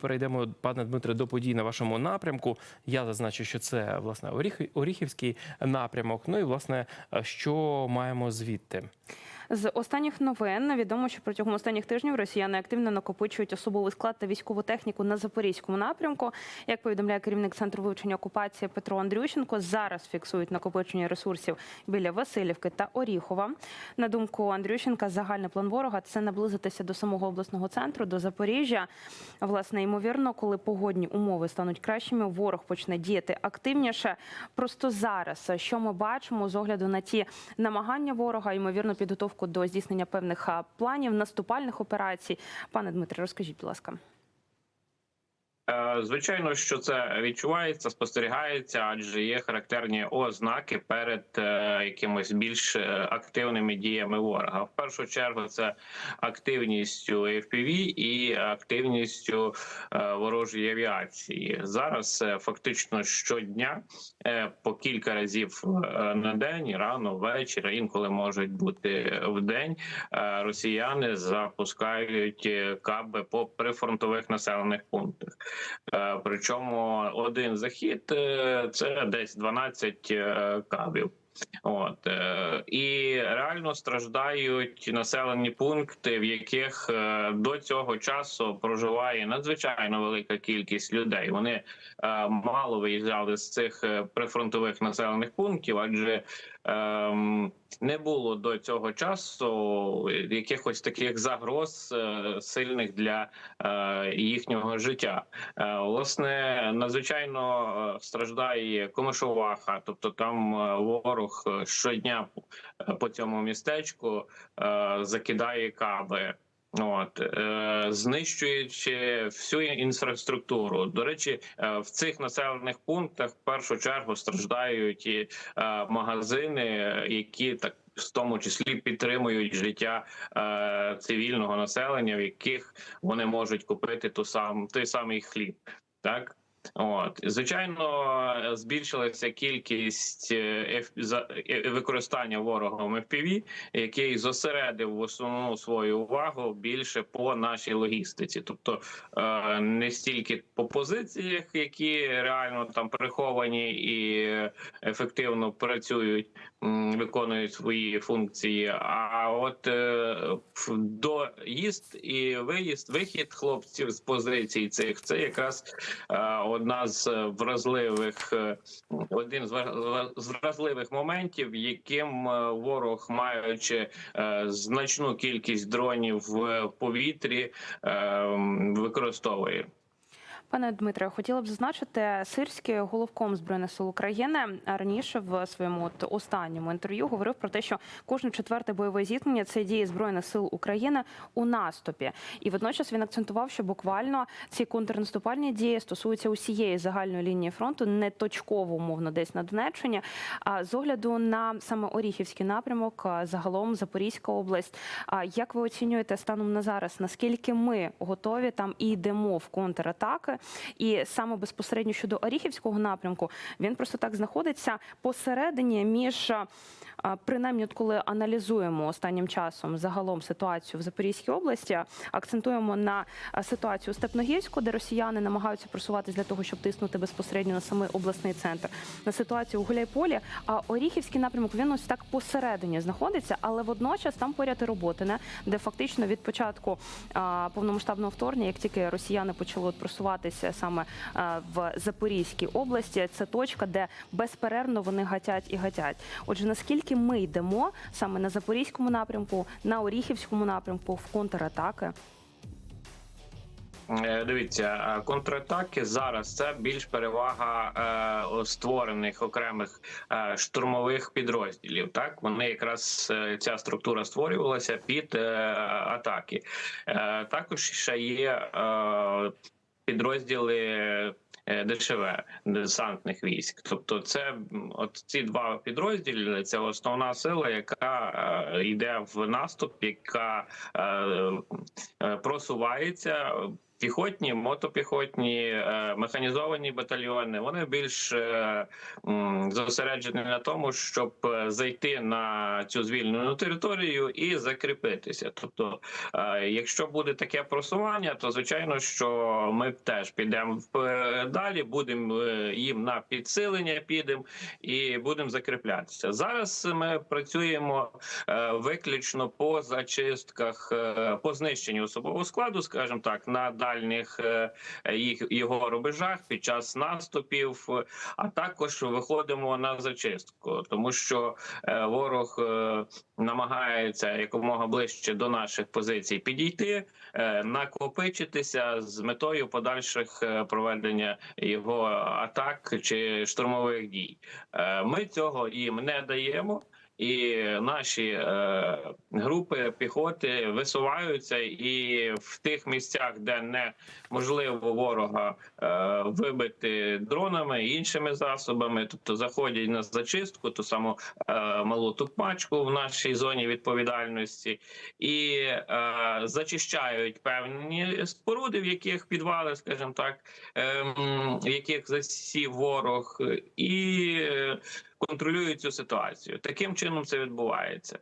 Перейдемо, пане Дмитре, до подій на вашому напрямку. Я зазначу, що це власне Оріх- Оріхівський напрямок. Ну і власне, що маємо звідти? З останніх новин відомо, що протягом останніх тижнів росіяни активно накопичують особовий склад та військову техніку на запорізькому напрямку. Як повідомляє керівник центру вивчення окупації Петро Андрющенко, зараз фіксують накопичення ресурсів біля Васильівки та Оріхова. На думку Андрющенка, загальний план ворога це наблизитися до самого обласного центру, до Запоріжжя. Власне, ймовірно, коли погодні умови стануть кращими, ворог почне діяти активніше. Просто зараз, що ми бачимо з огляду на ті намагання ворога, ймовірно, підготовку до здійснення певних планів наступальних операцій. Пане Дмитре, розкажіть, будь ласка. Е, Звичайно, що це відчувається, спостерігається, адже є характерні ознаки перед е, якимись більш е, активними діями ворога. В першу чергу це активністю FPV і активністю ворожої авіації. Зараз фактично щодня по кілька разів на день, рано, ввечері, інколи можуть бути в день. Росіяни запускають каби по прифронтових населених пунктах. Е, Причому один захід е, це десь 12 е, кабів. От і реально страждають населені пункти, в яких до цього часу проживає надзвичайно велика кількість людей. Вони мало виїжджали з цих прифронтових населених пунктів, адже ем, не було до цього часу якихось таких загроз е, сильних для е, їхнього життя. Е, Власне, надзвичайно страждає Комишоваха, тобто там ворог щодня по цьому містечку закидає каби. От е, знищуючи всю інфраструктуру. До речі, е, в цих населених пунктах в першу чергу страждають і е, магазини, які так. В тому числі підтримують життя цивільного населення, в яких вони можуть купити ту сам той самий хліб, так От звичайно, збільшилася кількість е, е, використання ворогом FPV, який зосередив в основну свою увагу більше по нашій логістиці, тобто е, не стільки по позиціях, які реально там приховані і ефективно працюють, виконують свої функції. А от доїзд і виїзд, вихід хлопців з позицій цих це якраз одна з вразливих е, один з вра- вразливих моментів, яким е, ворог, маючи е, значну кількість дронів в повітрі, е, використовує. Пане Дмитре, хотіла б зазначити, сирський головком збройних сил України раніше в своєму от останньому інтерв'ю говорив про те, що кожне четверте бойове зіткнення це дії збройних сил України у наступі. І водночас він акцентував, що буквально ці контрнаступальні дії стосуються усієї загальної лінії фронту, не точково, умовно, десь на Донеччині. А з огляду на саме Оріхівський напрямок, загалом Запорізька область. Як ви оцінюєте станом на зараз? Наскільки ми готові там і йдемо в контратаки? І саме безпосередньо щодо Оріхівського напрямку він просто так знаходиться посередині між. Принаймні, от коли аналізуємо останнім часом загалом ситуацію в Запорізькій області, акцентуємо на а, ситуацію Степногірську, де росіяни намагаються просуватись для того, щоб тиснути безпосередньо на самий обласний центр, на ситуацію у Гуляйполі. А Оріхівський напрямок він ось так посередині знаходиться, але водночас там поряд і Роботине, де фактично від початку повномасштабного вторгнення, як тільки росіяни почали от просуватися саме в Запорізькій області, це точка, де безперервно вони гатять і гатять. Отже, наскільки ми йдемо саме на Запорізькому напрямку, на Оріхівському напрямку в контратаки? Е, Дивіться, е, контратаки зараз це більш перевага е, створених окремих е, штурмових підрозділів. Так вони якраз е, ця структура створювалася під е, атаки. Е, також ще є е, підрозділи. е, ДШВ десантних військ, тобто це от ці два підрозділи. Це основна сила, яка е, йде в наступ, яка е, просувається піхотні, мотопіхотні, е, механізовані батальйони. Вони більш е, зосереджені на тому, щоб е, зайти на цю звільнену територію і закріпитися. Тобто, якщо буде таке просування, то звичайно, що ми теж підемо далі, будемо їм на підсилення, підемо і будемо закріплятися. Зараз ми працюємо виключно по зачистках, по знищенню особового складу, скажімо так, на дальніх е, їх його рубежах під час наступів, а також виходимо на зачистку, тому що е, ворог е, намагається якомога ближче до наших позицій підійти, накопичитися з метою подальших проведення його атак чи штурмових дій. Ми цього їм не даємо. І наші е, групи піхоти висуваються, і в тих місцях, де неможливо ворога е, вибити дронами іншими засобами, тобто заходять на зачистку, ту саму е, малу тупмачку в нашій зоні відповідальності, і е, зачищають певні споруди, в яких підвали, скажімо так, ем, в яких засів ворог, і контролюють цю ситуацію. Таким чином це відбувається.